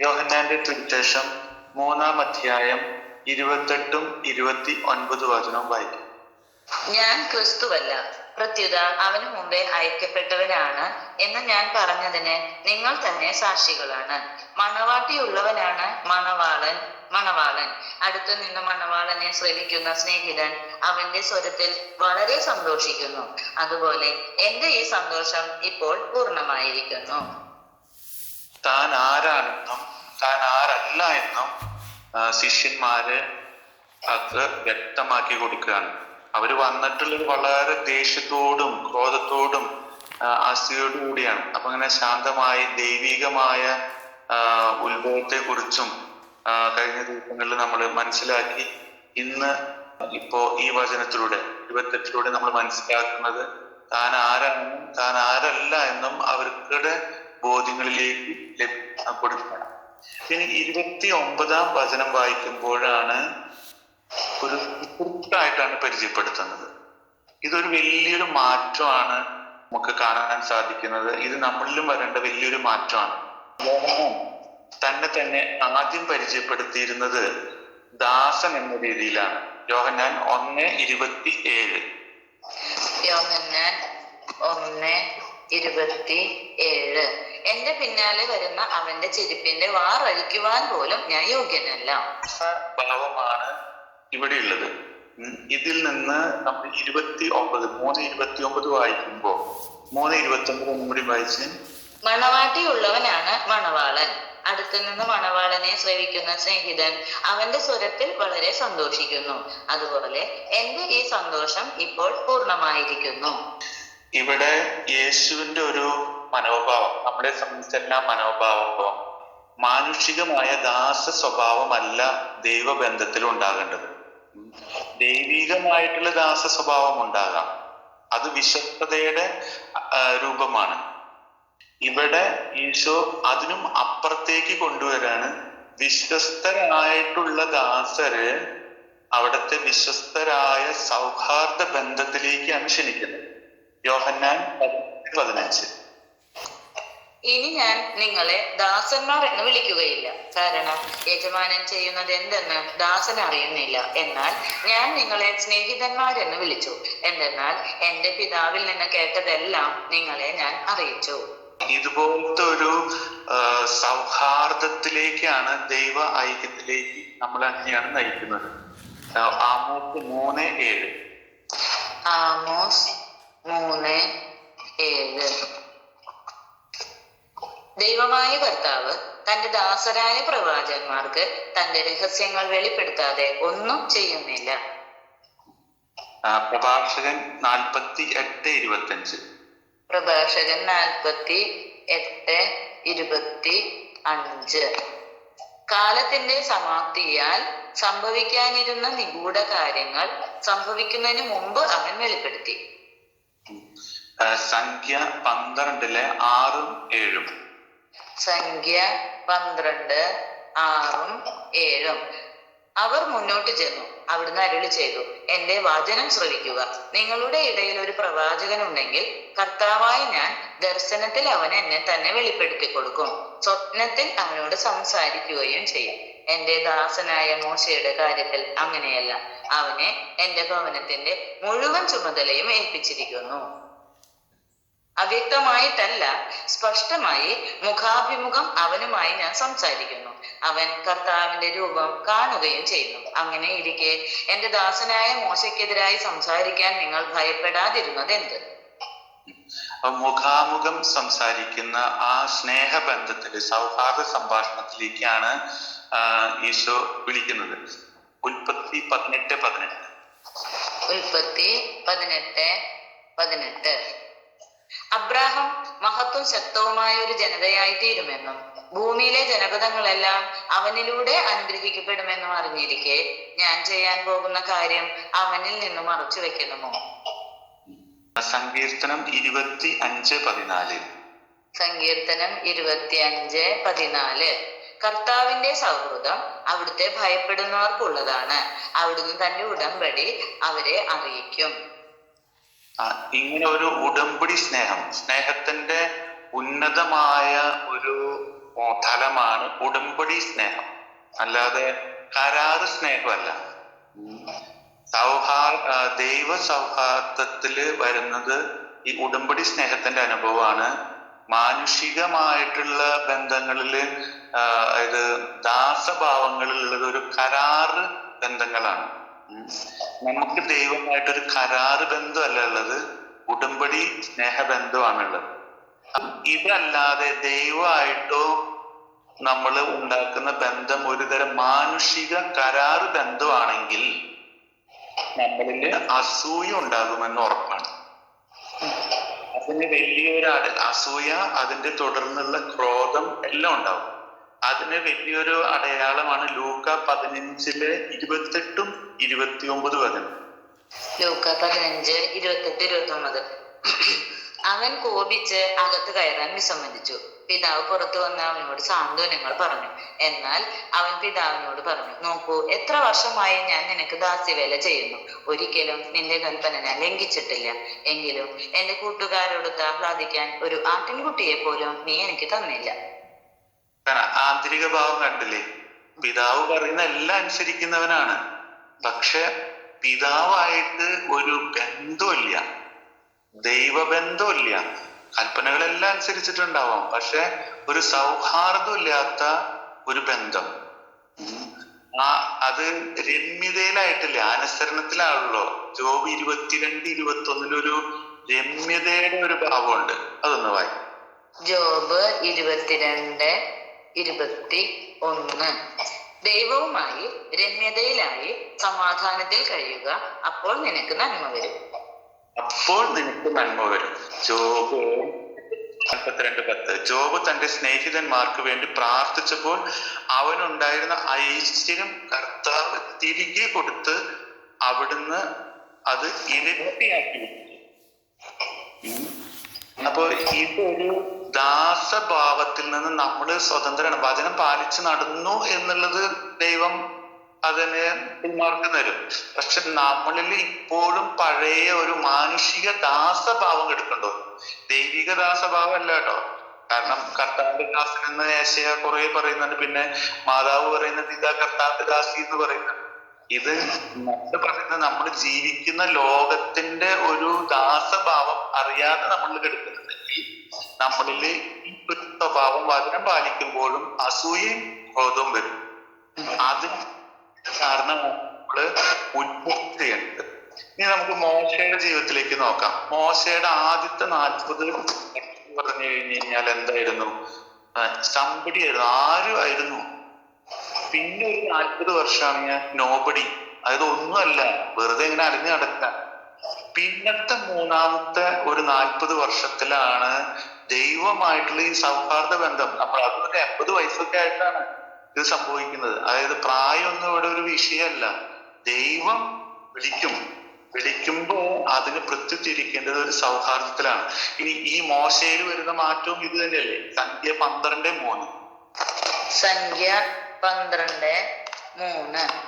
യോഹന്നാന്റെ സുവിശേഷം മൂന്നാം അധ്യായം ഇരുപത്തെട്ടും ഇരുപത്തി ഒൻപത് വചനവും വായിക്കും. ഞാൻ ക്രിസ്തുവല്ല പ്രത്യുത അവനു മുമ്പേ അയക്കപ്പെട്ടവനാണ് എന്ന് ഞാൻ പറഞ്ഞതിന് നിങ്ങൾ തന്നെ സാക്ഷികളാണ്. മണവാട്ടിയുള്ളവനാണ് മണവാളൻ മണവാളൻ. അടുത്തു നിന്ന് മണവാളനെ ശ്രമിക്കുന്ന സ്നേഹിതൻ അവന്റെ സ്വരത്തിൽ വളരെ സന്തോഷിക്കുന്നു. അതുപോലെ എന്റെ ഈ സന്തോഷം ഇപ്പോൾ പൂർണമായിരിക്കുന്നു. താൻ ആരാണെന്നും താൻ ആരല്ല എന്നും ശിഷ്യന്മാര് അത് വ്യക്തമാക്കി കൊടുക്കുകയാണ്. അവർ വന്നിട്ടുള്ളത് വളരെ ദേഷ്യത്തോടും ക്രോധത്തോടും ആസ്തിയോടും കൂടിയാണ്. അപ്പൊ അങ്ങനെ ശാന്തമായി ദൈവികമായ ഉത്ഭവത്തെ കുറിച്ചും കഴിഞ്ഞ ദിവസങ്ങളിൽ നമ്മൾ മനസ്സിലാക്കി. ഇന്ന് ഇപ്പോ ഈ വചനത്തിലൂടെ ഇരുപത്തെട്ടിലൂടെ നമ്മൾ മനസ്സിലാക്കുന്നത് താൻ ആരാണെന്നും താൻ ആരല്ല എന്നും അവരുടെ ബോധ്യങ്ങളിലേക്ക് കൊടുക്കണം. ഇനി ഇരുപത്തി ഒമ്പതാം വചനം വായിക്കുമ്പോഴാണ് ഒരു സുഹൃത്തായിട്ടാണ് പരിചയപ്പെടുത്തുന്നത്. ഇതൊരു വലിയൊരു മാറ്റമാണ് നമുക്ക് കാണാൻ സാധിക്കുന്നത്. ഇത് നമ്മളിലും വരേണ്ട വലിയൊരു മാറ്റമാണ്. തന്നെ തന്നെ ആദ്യം പരിചയപ്പെടുത്തിയിരുന്നത് ദാസൻ എന്ന രീതിയിലാണ്. യോഹന്നാൻ ഒന്ന് ഇരുപത്തി ഏഴ് യോഹന്നാൻ ഒന്ന് ഇരുപത്തി ഏഴ് എന്റെ പിന്നാലെ വരുന്ന അവന്റെ ചെരുപ്പിന്റെ വാറഴിക്കുവാൻ പോലും ഞാൻ യോഗ്യനല്ല. ഭാവമാണ് ഇവിടെ ഉള്ളത് ഇതിൽ നിന്ന് നമ്മൾ ഇരുപത്തി ഒമ്പത് മൂന്ന് ഇരുപത്തി ഒമ്പത് വായിക്കുമ്പോ മൂന്ന് ഇരുപത്തി ഒമ്പത് ഒന്നും കൂടി വായിച്ച്. മണവാട്ടിയുള്ളവനാണ് മണവാളൻ. അടുത്തു നിന്ന് മണവാളനെ ശ്രവിക്കുന്ന സ്നേഹിതൻ അവന്റെ സ്വരത്തിൽ വളരെ സന്തോഷിക്കുന്നു. അതുപോലെ എന്റെ ഈ സന്തോഷം ഇപ്പോൾ പൂർണമായിരിക്കുന്നു. ഇവിടെ യേശുവിന്റെ ഒരു മനോഭാവം. നമ്മളെ സംബന്ധിച്ചെല്ലാം മനോഭാവം. മാനുഷികമായ ദാസ സ്വഭാവമല്ല ദൈവബന്ധത്തിൽ ഉണ്ടാകേണ്ടത് ദൈവീകമായിട്ടുള്ള ദാസ സ്വഭാവം ഉണ്ടാകാം അത് വിശ്വസ്തയുടെ രൂപമാണ്. ഇവിടെ ഈശോ അതിനും അപ്പുറത്തേക്ക് കൊണ്ടുവരാണ്. വിശ്വസ്തരായിട്ടുള്ള ദാസര് അവിടുത്തെ വിശ്വസ്തരായ സൗഹാർദ്ദ ബന്ധത്തിലേക്ക് ക്ഷണിക്കുന്നത്. യോഹന്നാൻ പതിനഞ്ച്. ഇനി ഞാൻ നിങ്ങളെ ദാസന്മാർ എന്ന് വിളിക്കുകയില്ല. കാരണം യജമാനൻ ചെയ്യുന്നത് എന്തെന്ന് ദാസൻ അറിയുന്നില്ല. എന്നാൽ ഞാൻ നിങ്ങളെ സ്നേഹിതന്മാരെന്ന് വിളിച്ചു. എന്തെന്നാൽ എന്റെ പിതാവിൽ നിന്ന് കേട്ടതെല്ലാം നിങ്ങളെ ഞാൻ അറിയിച്ചു. ഇതുപോലത്തെ ഒരു സൗഹാർദ്ദത്തിലേക്കാണ് ദൈവ ഐക്യത്തിലേക്ക് നമ്മൾ അങ്ങനെയാണ് നയിക്കുന്നത്. ആമോസ് മൂന്ന് ഏഴ്. ആമോസ് മൂന്ന് ഏഴ് ദൈവമായ കർത്താവ് തന്റെ ദാസരായ പ്രവാചകന്മാർക്ക് തന്റെ രഹസ്യങ്ങൾ വെളിപ്പെടുത്താതെ ഒന്നും ചെയ്യുന്നില്ല. പ്രഭാഷകൻ നാൽപ്പത്തി എട്ട് ഇരുപത്തഞ്ച്. പ്രഭാഷകൻ നാൽപ്പത്തി എട്ട് ഇരുപത്തി അഞ്ച്. കാലത്തിന്റെ സമാപ്തിയാൽ സംഭവിക്കാനിരുന്ന നിഗൂഢ കാര്യങ്ങൾ സംഭവിക്കുന്നതിന് മുമ്പ് അവൻ വെളിപ്പെടുത്തി. സംഖ്യ പന്ത്രണ്ടിലെ ആറും ഏഴും. സംഖ്യ പന്ത്രണ്ട് ആറും ഏഴും. അവർ മുന്നോട്ട് ചെന്നു. അവിടുന്ന് അരുളി ചെയ്തു എന്റെ വചനം ശ്രവിക്കുക. നിങ്ങളുടെ ഇടയിൽ ഒരു പ്രവാചകൻ ഉണ്ടെങ്കിൽ കർത്താവായി ഞാൻ ദർശനത്തിൽ അവൻ എന്നെ തന്നെ വെളിപ്പെടുത്തി കൊടുക്കും. സ്വപ്നത്തിൽ അവനോട് സംസാരിക്കുകയും ചെയ്യും. എന്റെ ദാസനായ മോശയുടെ കാര്യത്തിൽ അങ്ങനെയല്ല. അവനെ എന്റെ ഭവനത്തിന്റെ മുഴുവൻ ചുമതലയും ഏൽപ്പിച്ചിരിക്കുന്നു. അവ്യക്തമായിട്ടല്ല സ്പഷ്ടമായി മുഖാഭിമുഖം അവനുമായി ഞാൻ സംസാരിക്കുന്നു. അവൻ കർത്താവിന്റെ രൂപം കാണുകയും ചെയ്യുന്നു. അങ്ങനെ ഇരിക്കെ എന്റെ ദാസനായ മോശയ്ക്കെതിരായി സംസാരിക്കാൻ നിങ്ങൾ ഭയപ്പെടാതിരുന്നത് എന്ത് മുഖാമുഖം സംസാരിക്കുന്ന ആ സ്നേഹബന്ധത്തിൽ സൗഹാർദ്ദ സംഭാഷണത്തിലേക്കാണ് ഈശോ വിളിക്കുന്നത്. ഉൽപ്പത്തി പതിനെട്ട് പതിനെട്ട്. ഉൽപ്പത്തി പതിനെട്ട് പതിനെട്ട്. അബ്രാഹം മഹത്വം ശക്തവുമായ ഒരു ജനതയായി തീരുമെന്നും ഭൂമിയിലെ ജനപദങ്ങളെല്ലാം അവനിലൂടെ അനുഗ്രഹിക്കപ്പെടുമെന്നും അറിഞ്ഞിരിക്കെ ഞാൻ ചെയ്യാൻ പോകുന്ന കാര്യം അവനിൽ നിന്ന് മറച്ചു വെക്കണമോ സങ്കീർത്തനം ഇരുപത്തി അഞ്ച് പതിനാല്. സങ്കീർത്തനം ഇരുപത്തി അഞ്ച് പതിനാല്. കർത്താവിന്റെ സൗഹൃദം അവിടുത്തെ ഭയപ്പെടുന്നവർക്കുള്ളതാണ്. അവിടുന്ന് തന്റെ ഉടമ്പടി അവരെ അറിയിക്കും. ഇങ്ങനെ ഒരു ഉടമ്പടി സ്നേഹം സ്നേഹത്തിന്റെ ഉന്നതമായ ഒരു തലമാണ് ഉടമ്പടി സ്നേഹം അല്ലാതെ കരാറ് സ്നേഹമല്ല. സൗഹാർ ദൈവ സൗഹാർദ്ദത്തിൽ വരുന്നത് ഈ ഉടമ്പടി സ്നേഹത്തിന്റെ അനുഭവമാണ് മാനുഷികമായിട്ടുള്ള ബന്ധങ്ങളിൽ അതായത് ദാസഭാവങ്ങളിലുള്ളത് ഒരു കരാറ് ബന്ധങ്ങളാണ്. നമുക്ക് ദൈവമായിട്ടൊരു കരാറ് ബന്ധമല്ല ഉള്ളത്. ഉടമ്പടി സ്നേഹബന്ധമാണുള്ളത്. ഇതല്ലാതെ ദൈവമായിട്ടോ നമ്മൾ ഉണ്ടാക്കുന്ന ബന്ധം ഒരുതരം മാനുഷിക കരാറ് ബന്ധമാണെങ്കിൽ നമ്മളിൽ അസൂയ ഉണ്ടാകുമെന്ന് ഉറപ്പാണ്. അതിന് വലിയൊരു അസൂയ അതിന്റെ തുടർന്നുള്ള ക്രോധം എല്ലാം ഉണ്ടാവും അതിന് വലിയൊരു അടയാളമാണ് ലൂക്ക പതിനഞ്ചിലെ ഇരുപത്തെട്ടും ഇരുപത്തിയൊമ്പത് വചനം ലൂക്ക പതിനഞ്ച് ഇരുപത്തെട്ട് ഇരുപത്തി ഒമ്പത് അവൻ കോപിച്ച് അകത്ത് കയറാൻ വിസമ്മതിച്ചു. പിതാവ് പുറത്തു വന്ന അവനോട് സാന്ത്വനങ്ങൾ പറഞ്ഞു. എന്നാൽ അവൻ പിതാവിനോട് പറഞ്ഞു നോക്കൂ എത്ര വർഷമായി ഞാൻ നിനക്ക് ദാസ്യവേല ചെയ്യുന്നു. ഒരിക്കലും നിന്റെ കൽപ്പന ഞാൻ ലംഘിച്ചിട്ടില്ല. എങ്കിലും എന്റെ കൂട്ടുകാരോട് ആഹ്ലാദിക്കാൻ ഒരു ആട്ടിൻകുട്ടിയെ പോലും നീ എനിക്ക് തന്നില്ല. ആന്തരിക ഭാവം കണ്ടില്ലേ? പിതാവ് പറയുന്ന എല്ലാം അനുസരിക്കുന്നവനാണ്. പക്ഷെ പിതാവായിട്ട് ഒരു ബന്ധമില്ല ദൈവബന്ധമില്ല കൽപ്പനകളെല്ലാം അനുസരിച്ചിട്ടുണ്ടാവാം. പക്ഷെ ഒരു സൗഹാർദ്ദമില്ലാത്ത ഒരു ബന്ധം. ആ അത് രമ്യതയിലായിട്ടില്ല. അനുസരണത്തിലാണല്ലോ. ജോബ് ഇരുപത്തിരണ്ട് ഇരുപത്തി ഒന്നിലൊരു രമ്യതയുടെ ഒരു ഭാവമുണ്ട്. അതൊന്ന് വായി. ജോബ് ഇരുപത്തിരണ്ട് ഇരുപത്തി ഒന്ന് ദൈവവുമായി രമ്യതയിലായി സമാധാനത്തിൽ കഴിയുക. അപ്പോൾ നിനക്ക് നന്മ വരും. അപ്പോൾ നിനക്ക് നന്മ വരും. ജോബ് നാൽപ്പത്തിരണ്ട് പത്ത്. ജോബ് തന്റെ സ്നേഹിതന്മാർക്ക് വേണ്ടി പ്രാർത്ഥിച്ചപ്പോൾ അവനുണ്ടായിരുന്ന ഐശ്വര്യം കർത്താവ് തിരികെ കൊടുത്ത് അവിടുന്ന് അത് ഇരട്ടിയാക്കി അപ്പോ ഒരു ദാസഭാവത്തിൽ നിന്ന് നമ്മൾ സ്വതന്ത്രമാണ് വചനം പാലിച്ചു നടന്നു എന്നുള്ളത് ദൈവം അതിന് പിന്മാർക്ക് തരും. പക്ഷെ നമ്മളിൽ ഇപ്പോഴും പഴയ ഒരു മാനുഷിക ദാസഭാവം കിടക്കണ്ടോ ദൈവിക ദാസഭാവം അല്ല കേട്ടോ. കാരണം കർത്താവിന്റെ ദാസൻ എന്ന് ഏശയ കുറെ പറയുന്നുണ്ട്. പിന്നെ മാതാവ് പറയുന്നത് ഇതാ കർത്താവിന്റെ ദാസി എന്ന് പറയുന്നുണ്ട്. ഇത് നമ്മൾ പറയുന്നത് നമ്മൾ ജീവിക്കുന്ന ലോകത്തിന്റെ ഒരു ദാസഭാവം അറിയാതെ നമ്മൾ എടുക്കുന്നുണ്ടെങ്കിൽ നമ്മളിൽ ഈ ഒരു വചനം പാലിക്കുമ്പോഴും അസൂയയും ക്രോധവും വരും. അതിന് കാരണം നമ്മൾ ഉന്മുക്തി ഇനി നമുക്ക് മോശയുടെ ജീവിതത്തിലേക്ക് നോക്കാം. മോശയുടെ ആദ്യത്തെ നാൽപ്പത് പറഞ്ഞു കഴിഞ്ഞു കഴിഞ്ഞാൽ എന്തായിരുന്നു? സമ്പടിയായിരുന്നു ആരും ആയിരുന്നു. പിന്നെ ഒരു നാൽപ്പത് വർഷമാണ് ഞാൻ നോബടി അതായത് ഒന്നുമല്ല. വെറുതെ ഇങ്ങനെ അറിഞ്ഞു നടക്കാൻ പിന്നത്തെ മൂന്നാമത്തെ ഒരു നാൽപ്പത് വർഷത്തിലാണ് ദൈവമായിട്ടുള്ള ഈ സൗഹാർദ്ദ ബന്ധം. നമ്മൾ അതുപോലെ എൺപത് വയസ്സൊക്കെ ആയിട്ടാണ് ഇത് സംഭവിക്കുന്നത്. അതായത് പ്രായമൊന്നും ഇവിടെ ഒരു വിഷയമല്ല. ദൈവം വിളിക്കും. വിളിക്കുമ്പോ അതിന് പ്രത്യുത്തിരിക്കേണ്ടത് ഒരു സൗഹാർദ്ദത്തിലാണ്. ഇനി ഈ മോശയിൽ വരുന്ന മാറ്റവും ഇത് തന്നെയല്ലേ? സംഖ്യ പന്ത്രണ്ട് മൂന്ന്. സംഖ്യ പന്ത്രണ്ട് മൂന്ന്.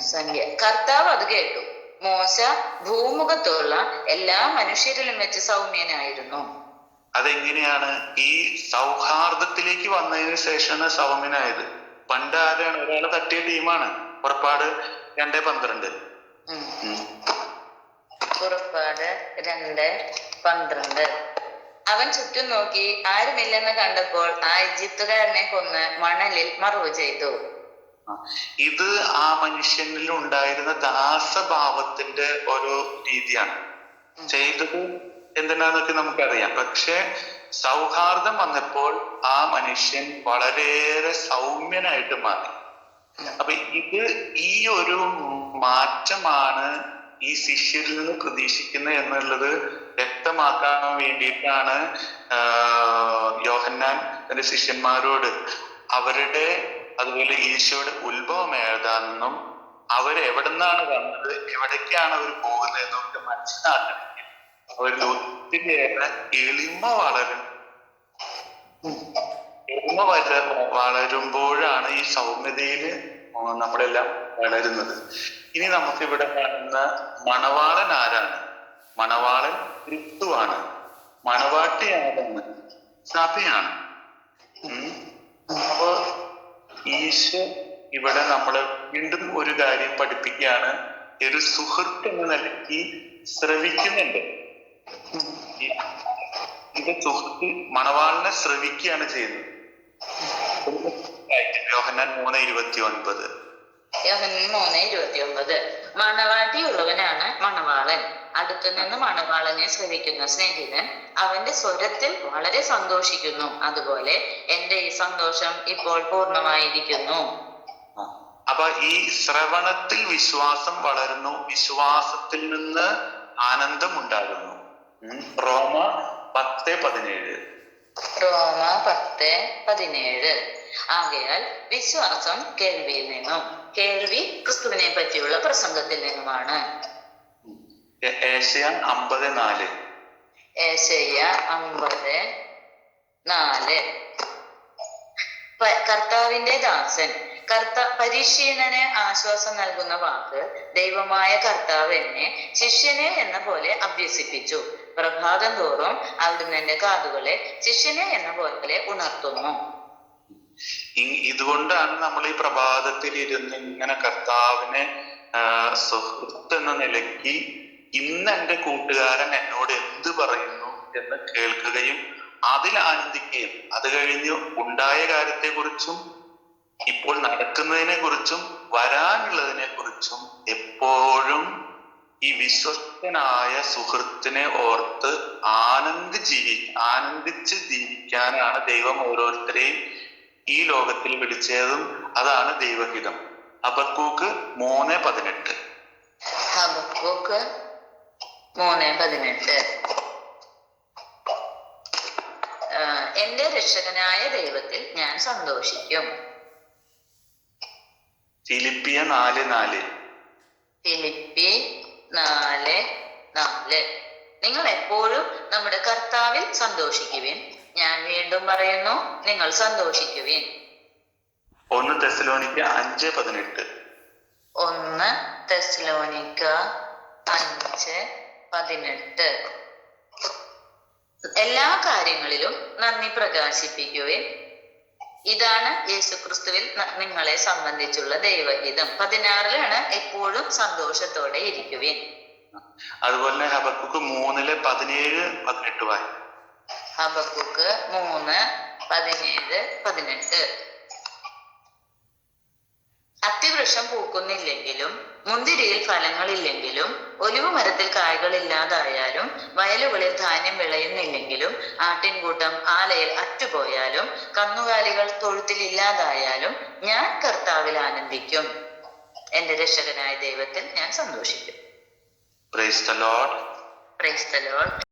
സംഖ്യ. കർത്താവ് അത് കേട്ടു. മോശ ഭൂമുഖത്തുള്ള എല്ലാ മനുഷ്യരിലും വെച്ച് സൗമ്യനായിരുന്നു. അതെങ്ങനെയാണ് ഈ സൗഹാർദ്ദത്തിലേക്ക് വന്നതിന് ശേഷമാണ് സൗമ്യനായത്? പണ്ട് ആരാണ്? ഒരാളെ തട്ടിയ ടീമാണ്. പുറപ്പാട് രണ്ടേ പന്ത്രണ്ട്. പുറപ്പാട് രണ്ട് പന്ത്രണ്ട്. അവൻ ചുറ്റും നോക്കി ആരുമില്ലെന്ന് കണ്ടപ്പോൾ ആ ഈജിപ്തുകാരനെ കൊന്ന് മണലിൽ മറവ് ചെയ്തു. ഇത് ആ മനുഷ്യനിൽ ഉണ്ടായിരുന്ന ദാസഭാവത്തിന്റെ ഒരു രീതിയാണ്. ചെയ്തത് എന്തിനാന്നൊക്കെ നമുക്കറിയാം. പക്ഷെ സൗഹാർദ്ദം വന്നപ്പോൾ ആ മനുഷ്യൻ വളരെയേറെ സൗമ്യനായിട്ട് മാറി. അപ്പൊ ഇത് ഈ ഒരു മാറ്റമാണ് ഈ ശിഷ്യരിൽ നിന്ന് പ്രതീക്ഷിക്കുന്നത് എന്നുള്ളത് വ്യക്തമാക്കാൻ വേണ്ടിയിട്ടാണ് യോഹന്നാൻ തന്റെ ശിഷ്യന്മാരോട് അവരുടെ അതുപോലെ ഈശോയുടെ ഉത്ഭവം ഏതാണെന്നും അവർ എവിടെ നിന്നാണ് വന്നത് എവിടേക്കാണ് അവർ പോകുന്നത് എന്നൊക്കെ മനസ്സിലാക്കണമെങ്കിൽ അവരുടെ ഒത്തിരിയേറെ എളിമ വളരും. എളിമ വല വളരുമ്പോഴാണ് ഈ സൗമ്യതയിൽ നമ്മളെല്ലാം വളരുന്നത്. ഇനി നമുക്ക് ഇവിടെ കാണുന്ന മണവാളൻ ആരാണ്? മണവാളൻ ക്രിസ്തുവാണ്. മണവാട്ടി ആരാണ് സഭയാണ് ഉം. ഈശോ ഇവിടെ നമ്മൾ വീണ്ടും ഒരു കാര്യം പഠിപ്പിക്കുകയാണ്. ഒരു സുഹൃത്ത് എന്ന നിലയ്ക്ക് ശ്രവിക്കുന്നുണ്ട്. ഇത് സുഹൃത്ത് മണവാളിനെ ശ്രവിക്കുകയാണ് ചെയ്യുന്നത്. യോഹന്നാൻ മൂന്ന് ഇരുപത്തി ഒൻപത് യോഹന്നാൻ മൂന്ന് ഇരുപത്തി മണവാട്ടിയുള്ളവനാണ് മണവാളൻ. അടുത്തു നിന്ന് വളഞ്ഞു ശ്രവിക്കുന്ന സ്നേഹിതൻ അവന്റെ സ്വരത്തിൽ വളരെ സന്തോഷിക്കുന്നു. അതുപോലെ എന്റെ ഈ സന്തോഷം ഇപ്പോൾ പൂർണമായിരിക്കുന്നു. അപ്പൊ ഈ ശ്രവണത്തിൽ വിശ്വാസം വളരുന്നു. വിശ്വാസത്തിൽ നിന്ന് ആനന്ദം ഉണ്ടാകുന്നു റോമ പത്ത് പതിനേഴ്. റോമ പത്ത് പതിനേഴ്. ആകയാൽ വിശ്വാസം കേൾവിയിൽ നിന്നും കേൾവി ക്രിസ്തുവിനെ പറ്റിയുള്ള പ്രസംഗത്തിൽ നിന്നുമാണ്. ഏ- ഏഷ്യ അമ്പത് നാല്. ഏശയ്യ അമ്പത് നാല്. കർത്താവിന്റെ ദാസൻ. കർത്ത പരിശീലനെ ആശ്വാസം നൽകുന്ന വാക്ക് ദൈവമായ കർത്താവ് എന്നെ ശിഷ്യനെ എന്ന പോലെ അഭ്യസിപ്പിച്ചു. പ്രഭാതം തോറും അവിടുന്ന് എന്റെ കാതുകളെ ശിഷ്യനെ എന്ന പോലെ ഉണർത്തുന്നു. ഇതുകൊണ്ടാണ് നമ്മൾ ഈ പ്രഭാതത്തിൽ ഇരുന്ന് ഇങ്ങനെ കർത്താവിനെ സുഹൃത്ത് എന്ന നിലയ്ക്ക് ഇന്ന് എന്റെ കൂട്ടുകാരൻ എന്നോട് എന്ത് പറയുന്നു എന്ന് കേൾക്കുകയും അതിൽ ആനന്ദിക്കുകയും അത് കഴിഞ്ഞ് ഉണ്ടായ കാര്യത്തെ കുറിച്ചും ഇപ്പോൾ നടക്കുന്നതിനെ കുറിച്ചും വരാനുള്ളതിനെ കുറിച്ചും എപ്പോഴും ഈ വിശ്വസ്തനായ സുഹൃത്തിനെ ഓർത്ത് ആനന്ദി ജീവി ആനന്ദിച്ച് ജീവിക്കാനാണ് ദൈവം ഓരോരുത്തരെയും ഈ ലോകത്തിൽ വിളിച്ചതും അതാണ് ദൈവഹിതം. അബക്കൂക്ക് മൂന്ന് പതിനെട്ട്. ഹബക്കൂക്ക് മൂന്ന് പതിനെട്ട്. എന്റെ രക്ഷകനായ ദൈവത്തിൽ ഞാൻ സന്തോഷിക്കും. ഫിലിപ്പിയ നാല് നാല്. ഫിലിപ്പി നാല് നാല്. നിങ്ങൾ എപ്പോഴും നമ്മുടെ കർത്താവിൽ സന്തോഷിക്കുവിൻ. ഞാൻ വീണ്ടും പറയുന്നു നിങ്ങൾ സന്തോഷിക്കുവിൻ. ഒന്ന് തെസ്ലോണിക്ക അഞ്ച് പതിനെട്ട്. ഒന്ന് തെസ്ലോണിക്ക അഞ്ച് പതിനെട്ട്. എല്ലാ കാര്യങ്ങളിലും നന്ദി പ്രകാശിപ്പിക്കുകയും ഇതാണ് യേശുക്രിസ്തുവിൽ നിങ്ങളെ സംബന്ധിച്ചുള്ള ദൈവഹിതം. പതിനാറിലാണ് എപ്പോഴും സന്തോഷത്തോടെ ഇരിക്കുവിൻ. അതുപോലെ തന്നെ ഹബക്കുക്ക് മൂന്നിൽ പതിനേഴ് പതിനെട്ട് വായി. ഹബക്കുക്ക് മൂന്ന് പതിനേഴ് പതിനെട്ട്. അത്തിവൃക്ഷം പൂക്കുന്നില്ലെങ്കിലും മുന്തിരിയിൽ ഫലങ്ങളില്ലെങ്കിലും ഒലിവ് മരത്തിൽ കായ്കളില്ലാതായാലും വയലുകളിൽ ധാന്യം വിളയുന്നില്ലെങ്കിലും ആട്ടിൻകൂട്ടം ആലയിൽ അറ്റുപോയാലും കന്നുകാലികൾ തൊഴുത്തിൽ ഇല്ലാതായാലും ഞാൻ കർത്താവിൽ ആനന്ദിക്കും. എന്റെ രക്ഷകനായ ദൈവത്തിൽ ഞാൻ സന്തോഷിക്കും. Praise the Lord praise the Lord